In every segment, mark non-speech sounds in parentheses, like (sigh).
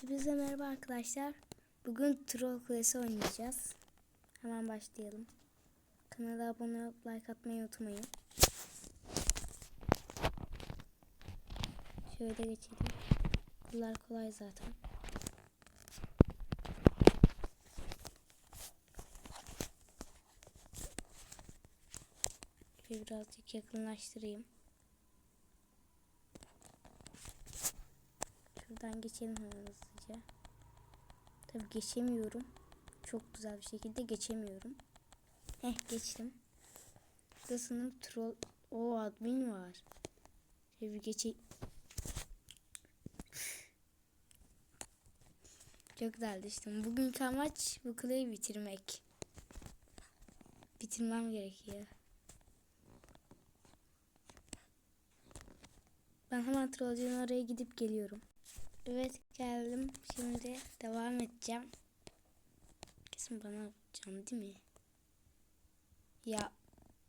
Hepinize merhaba arkadaşlar. Bugün Troll Class'i oynayacağız. Hemen başlayalım. Kanala abone olup like atmayı unutmayın. Şöyle geçelim. Bunlar kolay zaten. Birazcık yakınlaştırayım. Şuradan geçelim hemen hızlıca. Tabi geçemiyorum. Çok güzel bir şekilde geçemiyorum. Heh geçtim. Burada sanırım troll... O admin var. Şöyle bir geçeyim. Çok güzel düştüm. Bugünkü amaç bu kuleyi bitirmek. Bitirmem gerekiyor. Ben hemen trollcunun oraya gidip geliyorum. Evet geldim. Şimdi devam edeceğim. Kesin bana yapacaksın değil mi? Ya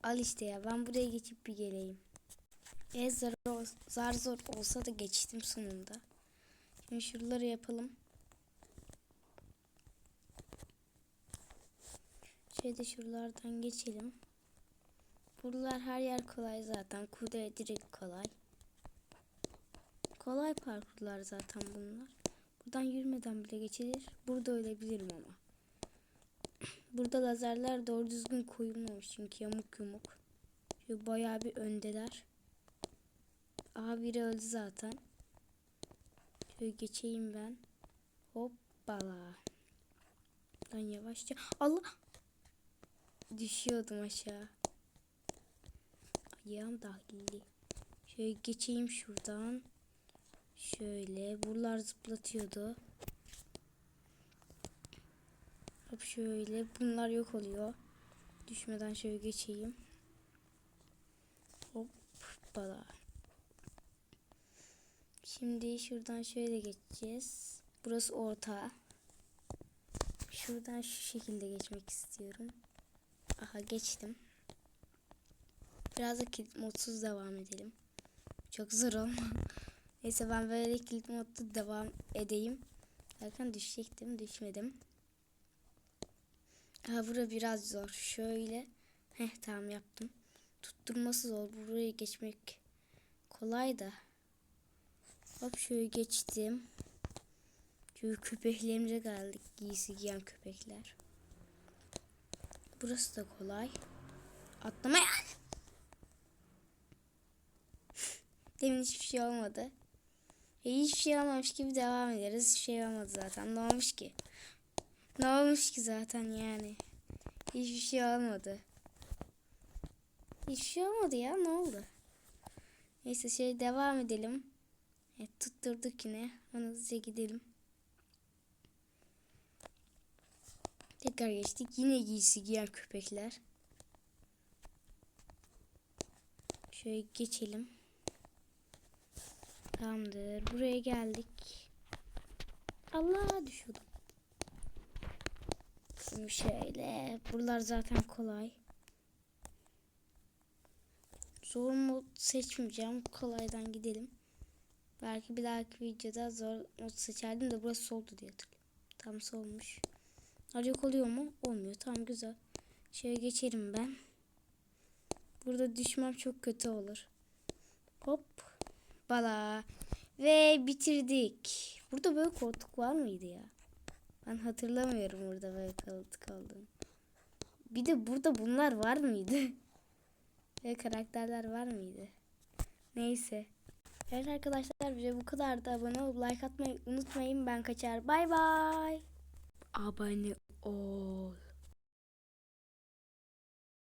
al işte ya ben buraya geçip bir geleyim. E zar, zar zor olsa da geçtim sonunda. Şimdi şuraları yapalım. Şöyle şuralardan geçelim. Buralar her yer kolay zaten. Kudret direkt kolay. Kolay parkurlar zaten bunlar. Buradan yürümeden bile geçilir. Burada ölebilirim ama. (clears throat) Burada lazerler doğru düzgün koyulmamış çünkü yamuk yumuk. Şöyle bayağı bir öndeler. Aha biri öldü zaten. Şöyle geçeyim ben. Hoppala. Ben yavaşça. Allah! Düşüyordum aşağı. Ayağım dahili. Şöyle geçeyim şuradan. Şöyle buralar zıplatıyordu. Hop şöyle bunlar yok oluyor. Düşmeden şöyle geçeyim. Hop bala. Şimdi şuradan şöyle geçeceğiz. Burası orta. Şuradan şu şekilde geçmek istiyorum. Aha geçtim. Biraz da modsuz devam edelim. Çok zor ama. (laughs) Neyse ben böyle kilit modda devam edeyim. Zaten düşecektim. Düşmedim. Ha bura biraz zor. Şöyle. Heh tamam yaptım. Tutturması zor. Buraya geçmek kolay da. Hop şöyle geçtim. Şöyle köpeklerimize geldik. Giysi giyen köpekler. Burası da kolay. Atlamaya. (laughs) Demin hiçbir şey olmadı. E, hiçbir şey olmamış gibi devam ederiz. Hiçbir şey olmadı zaten. Ne olmuş ki? Ne olmuş ki zaten yani? Hiçbir şey olmadı. Hiçbir şey olmadı ya. Ne oldu? Neyse şey devam edelim. Evet, tutturduk yine. Hızlıca gidelim. Tekrar geçtik. Yine giysi giyen köpekler. Şöyle geçelim. Tamamdır. Buraya geldik. Allah düşüyordum. Şimdi şöyle. Buralar zaten kolay. Zor mod seçmeyeceğim. Kolaydan gidelim. Belki bir dahaki videoda zor mod seçerdim de burası soldu diye hatırlıyorum. Tam solmuş. Arayok oluyor mu? Olmuyor. Tamam güzel. Şöyle geçerim ben. Burada düşmem çok kötü olur. Hop. Bala. Ve bitirdik. Burada böyle koltuk var mıydı ya? Ben hatırlamıyorum burada böyle koltuk olduğunu. Bir de burada bunlar var mıydı? (laughs) Ve karakterler var mıydı? Neyse. Evet arkadaşlar bize bu kadar da abone olup like atmayı unutmayın. Ben kaçar. Bay bay. Abone ol.